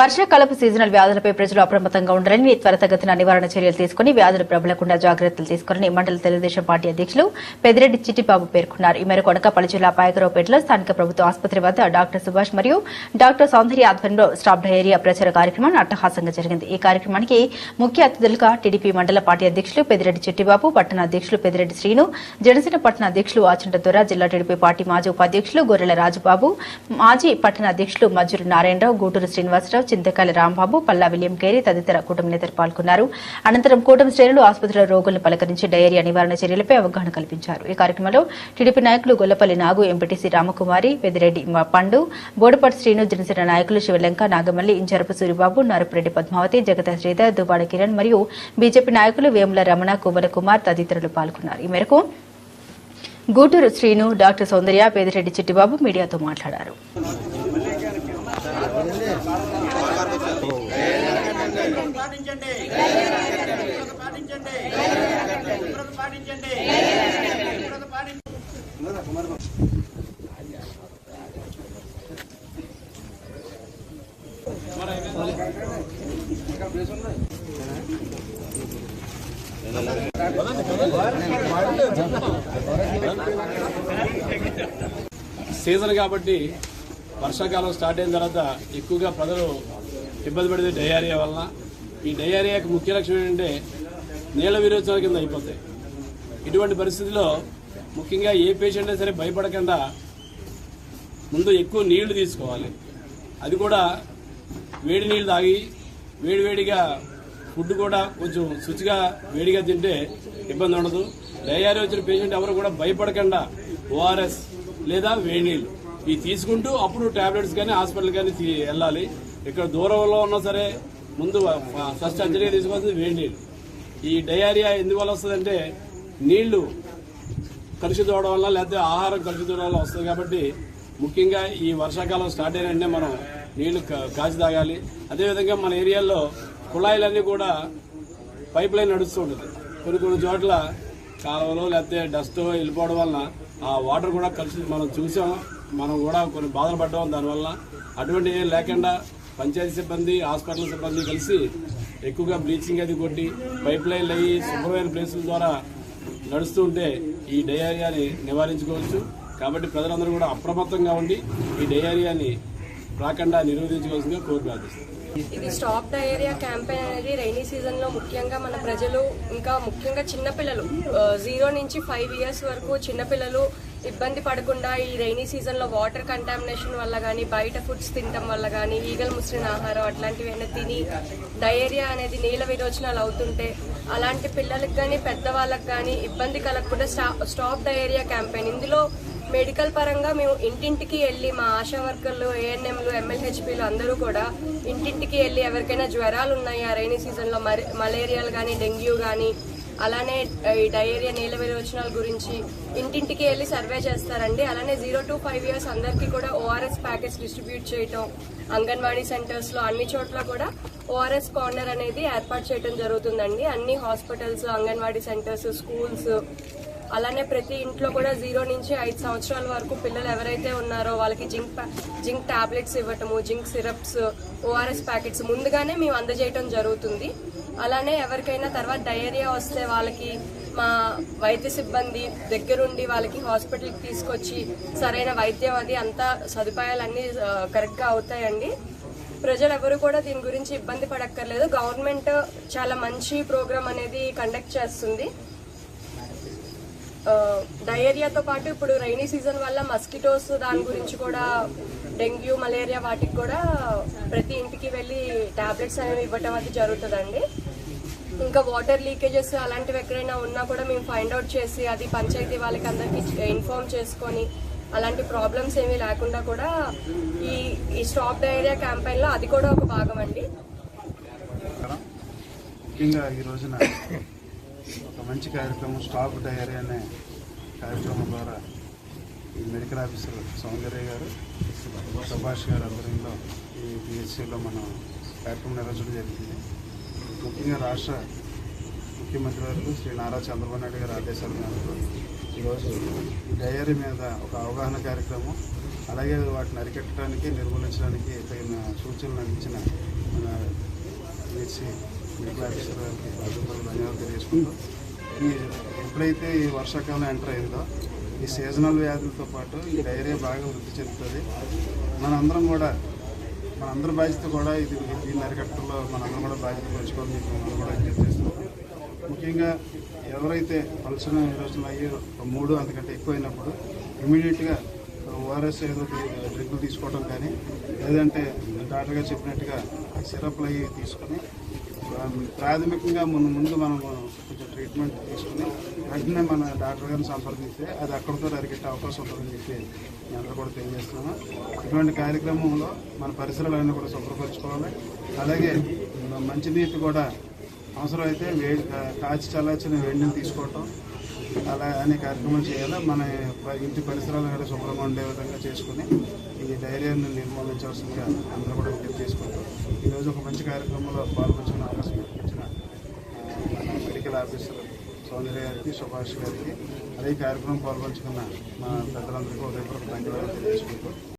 వర్షాకాలపు seasonal వ్యాధులపై ప్రజలు అప్రమత్తంగా ఉండాలని త్వరితగతిన నివారణ చర్యలు తీసుకుని వ్యాధులు ప్రబలకుండా జాగ్రత్తలు తీసుకోవాలని మండల తెలుగుదేశం పార్టీ అధ్యక్షులు పెద్దిరెడ్డి చిట్టిబాబు పేర్కొన్నారు. ఈ మేరకు కొనకపల్లి జిల్లా పాయకరావుపేటలో స్థానిక ప్రభుత్వ ఆసుపత్రి వద్ద డాక్టర్ సుభాష్ మరియు డాక్టర్ సౌందర్య ఆధ్వర్యంలో స్టాప్ డయేరియా ప్రచార కార్యక్రమం అట్టహాసంగా జరిగింది. ఈ కార్యక్రమానికి ముఖ్య అతిథులుగా టీడీపీ మండల పార్టీ అధ్యక్షులు పెద్దిరెడ్డి చిట్టిబాబు పట్టణ అధ్యక్షులు పెద్దిరెడ్డి శ్రీను జనసేన పట్టణ అధ్యక్షులు ఆచంట దొర జిల్లా టీడీపీ పార్టీ మాజీ ఉపాధ్యక్షులు గొర్రెల రాజుబాబు మాజీ పట్టణ అధ్యక్షులు మజ్జూరు నారాయణరావు గూటూరు శ్రీనివాసరావు చింతకాయల రాంబాబు పల్లా విలియం కేరీ తదితర కూటమి నేతలు పాల్గొన్నారు. అనంతరం కూటమి శ్రేణులు ఆసుపత్రిలో రోగులను పలకరించి డయేరియా నివారణ చర్యలపై అవగాహన కల్పించారు. ఈ కార్యక్రమంలో టీడీపీ నాయకులు గొల్లపల్లి నాగు ఎంపీటీసీ రామకుమారి పెద్దిరెడ్డి పండు బోడపాటి శ్రీను జనసేన నాయకులు శివలంక నాగమల్లి ఇంజరపు సూరిబాబు నరపురెడ్డి పద్మావతి జగత శ్రీధర్ దుబాడ కిరణ్ మరియు బీజేపీ నాయకులు వేముల రమణ కుమల కుమార్ తదితరులు పాల్గొన్నారు. ఈ మేరకు గూటూరు శ్రీను డాక్టర్ సౌందర్య పేదిరెడ్డి చిట్టిబాబు మీడియాతో మాట్లాడారు. పాటించండి. పాటించండి. పాటించండి. పాటించండి సీజన్ కాబట్టి వర్షాకాలం స్టార్ట్ అయిన తర్వాత ఎక్కువగా ప్రజలు ఇబ్బంది పడేది డయేరియా వలన ఈ డయేరియాకి ముఖ్య లక్ష్యం ఏంటంటే నీళ్ళ విరోచనాల కింద అయిపోతాయి. ఇటువంటి పరిస్థితిలో ముఖ్యంగా ఏ పేషెంట్ అయినా సరే భయపడకుండా ముందు ఎక్కువ నీళ్ళు తీసుకోవాలి. అది కూడా వేడి నీళ్ళు తాగి వేడివేడిగా ఫుడ్ కూడా కొంచెం శుచిగా వేడిగా తింటే ఇబ్బంది ఉండదు. డయారియా వచ్చిన పేషెంట్ ఎవరు కూడా భయపడకుండా ఓఆర్ఎస్ లేదా వేడి నీళ్ళు ఇవి తీసుకుంటూ అప్పుడు టాబ్లెట్స్ కానీ హాస్పిటల్ కానీ తీ- వెళ్ళాలి. ఇక్కడ దూరంలో ఉన్నా సరే ముందు ఫస్ట్ అర్జెంట్గా తీసుకోవాల్సింది వేడి నీళ్ళు. ఈ డయారియా ఎందువల్ల వస్తుందంటే నీళ్ళు కలుషితం అవడం వల్ల లేకపోతే ఆహారం కలుషితం అవడం వల్ల వస్తుంది కాబట్టి ముఖ్యంగా ఈ వర్షాకాలం స్టార్ట్ అయిన వెంటనే మనం నీళ్ళు కా- కాచి తాగాలి. అదేవిధంగా మన ఏరియాలో కుళాయిలన్నీ కూడా పైప్ లైన్ నడుస్తూ ఉంటుంది. కొన్ని కొన్ని చోట్ల కాలువలో లేకపోతే డస్ట్ వెళ్ళిపోవడం వలన ఆ వాటర్ కూడా కలిసి మనం చూసాం మనం కూడా కొన్ని బాధలు పడ్డాం. దానివల్ల అటువంటి లేకుండా పంచాయతీ సిబ్బంది హాస్పిటల్ సిబ్బంది కలిసి ఎక్కువగా బ్లీచింగ్ అది కొట్టి పైప్ లైన్లు అయ్యి శుభ్రమైన ప్లేసుల ద్వారా నడుస్తూ ఉంటే ఈ డయేరియాని నివారించుకోవచ్చు. కాబట్టి ప్రజలందరూ కూడా అప్రమత్తంగా ఉండి ఈ డయేరియాని రాకుండా నిరోధించుకోవాల్సిన కోరి ప్రార్థిస్తాను ఇది స్టాప్ డయేరియా క్యాంపెయిన్ అనేది రైనీ సీజన్లో ముఖ్యంగా మన ప్రజలు ఇంకా ముఖ్యంగా చిన్నపిల్లలు జీరో నుంచి ఫైవ్ ఇయర్స్ వరకు చిన్నపిల్లలు ఇబ్బంది పడకుండా ఈ రైనీ సీజన్లో వాటర్ కంటామినేషన్ వల్ల కానీ బయట ఫుడ్స్ తినడం వల్ల కానీ ఈగలు ముసిరిన ఆహారం అట్లాంటివి తిని డయేరియా అనేది నీళ్ళ విరోచనాలు అవుతుంటే అలాంటి పిల్లలకు కానీ పెద్దవాళ్ళకి కానీ ఇబ్బంది కలగకుండా స్టా- స్టాప్ డయేరియా క్యాంపెయిన్ ఇందులో మెడికల్ పరంగా మేము ఇంటింటికి వెళ్ళి మా ఆశా వర్కర్లు ఏఎన్ఎంలు ఎమ్మెల్హెచ్పీలు అందరూ కూడా ఇంటింటికి వెళ్ళి ఎవరికైనా జ్వరాలు ఉన్నాయా రైనీ సీజన్లో మరి మలేరియాలు కానీ డెంగ్యూ కానీ అలానే ఈ డయేరియా నీళ్ళ విరోచనాల గురించి ఇంటింటికి వెళ్ళి సర్వే చేస్తారండి. అలానే జీరో టు ఫైవ్ ఇయర్స్ అందరికీ కూడా ఓఆర్ఎస్ ప్యాకెట్స్ డిస్ట్రిబ్యూట్ చేయటం అంగన్వాడీ సెంటర్స్లో అన్ని చోట్ల కూడా ఓఆర్ఎస్ కార్నర్ అనేది ఏర్పాటు చేయడం జరుగుతుందండి. అన్ని హాస్పిటల్స్ అంగన్వాడీ సెంటర్స్ స్కూల్స్ అలానే ప్రతి ఇంట్లో కూడా జీరో నుంచి ఐదు సంవత్సరాల వరకు పిల్లలు ఎవరైతే ఉన్నారో వాళ్ళకి జింక్ జింక్ టాబ్లెట్స్ ఇవ్వటము జింక్ సిరప్స్ ఓఆర్ఎస్ ప్యాకెట్స్ ముందుగానే మేము అందజేయటం జరుగుతుంది. అలానే ఎవరికైనా తర్వాత డయేరియా వస్తే వాళ్ళకి మా వైద్య సిబ్బంది దగ్గరుండి వాళ్ళకి హాస్పిటల్కి తీసుకొచ్చి సరైన వైద్యం అది అంతా సదుపాయాలన్నీ కరెక్ట్గా అవుతాయండి. ప్రజలు ఎవరు కూడా దీని గురించి ఇబ్బంది పడక్కర్లేదు. గవర్నమెంట్ చాలా మంచి ప్రోగ్రాం అనేది కండక్ట్ చేస్తుంది. డయేరియాతో పాటు ఇప్పుడు రైనీ సీజన్ వల్ల మస్కిటోస్ దాని గురించి కూడా డెంగ్యూ మలేరియా వాటికి కూడా ప్రతి ఇంటికి వెళ్ళి టాబ్లెట్స్ అనేవి ఇవ్వటం అది జరుగుతుందండి. ఇంకా వాటర్ లీకేజెస్ అలాంటివి ఎక్కడైనా ఉన్నా కూడా మేము ఫైండ్ అవుట్ చేసి అది పంచాయతీ వాళ్ళకి అందరికి ఇన్ఫార్మ్ చేసుకొని అలాంటి ప్రాబ్లమ్స్ ఏమీ లేకుండా కూడా ఈ ఈ స్టాప్ డైరియా క్యాంపెయిన్లో అది కూడా ఒక భాగం అండి. ముఖ్యంగా ఈ రోజున ఒక మంచి కార్యక్రమం స్టాప్ డైరియా అనే కార్యక్రమం ద్వారా ఈ మెడికల్ ఆఫీసర్ సౌందర్య గారు సుభాష్ గారు ఆధ్వర్యంలో ఈ పిహెచ్సిలో మనం కార్యక్రమం నిర్వహించడం జరిగింది. ముఖ్యంగా రాష్ట్ర ముఖ్యమంత్రి వారు శ్రీ నారా చంద్రబాబు నాయుడు గారి ఆదేశాల మేరకు ఈరోజు ఈ డయరీ మీద ఒక అవగాహన కార్యక్రమం అలాగే వాటిని అరికట్టడానికి నిర్మూలించడానికి తగిన సూచనలు అందించిన మన ఎస్సీ మెడికల్ ఆఫీసర్ గారికి ధన్యవాదాలు తెలియజేసుకుంటూ ఈ ఎప్పుడైతే ఈ వర్షాకాలం ఎంటర్ అయిందో ఈ సీజనల్ వ్యాధులతో పాటు ఈ డైరియా బాగా వృద్ధి చెందుతుంది. మనందరం కూడా మనందరి బాధ్యత కూడా ఇది దీన్ని అరికట్టడంలో మనందరం కూడా బాధ్యత పంచుకోవాలి మీకు కూడా విజ్ఞప్తి చేస్తున్నాం ముఖ్యంగా ఎవరైతే పలుచన రోజులు అయ్యి ఒక మూడు అంతకంటే ఎక్కువైనప్పుడు ఇమీడియట్గా ఓఆర్ఎస్ ఏదో డ్రింకులు తీసుకోవడం కానీ లేదంటే డాక్టర్ గారు చెప్పినట్టుగా సిరప్లు అవి తీసుకొని ప్రాథమికంగా ముందు ముందు మనం కొంచెం ట్రీట్మెంట్ తీసుకుని వెంటనే మన డాక్టర్ గారిని సంప్రదిస్తే అది అక్కడితో అరికెట్టే అవకాశం ఉంటుందని చెప్పి మీ అందరూ కూడా తెలియజేస్తున్నాను. ఇటువంటి కార్యక్రమంలో మన పరిసరాలన్నీ కూడా శుభ్రపరచుకోవాలి. అలాగే మంచినీటి కూడా అవసరమైతే వేడి కాచి చల్లార్చిన వేడిని తీసుకోవటం అలా అనే కార్యక్రమం చేయాలి? మన ఇంటి పరిసరాలు కూడా శుభ్రంగా ఉండే విధంగా చేసుకుని ఈ డైరియాను నిర్మూలించవలసిందిగా అందరూ కూడా విజ్ఞప్తి చేసుకుంటాం ఈరోజు ఒక మంచి కార్యక్రమంలో పాల్గొంచుకున్న అవకాశం ఇచ్చిన మెడికల్ ఆఫీసర్ సౌందర్య గారికి సుభాష్ గారికి అదే కార్యక్రమం పాల్గొంచుకున్న మా పెద్దలందరికీ ఉదయపూర్వక ధన్యవాదాలు తెలియజేసుకుంటూ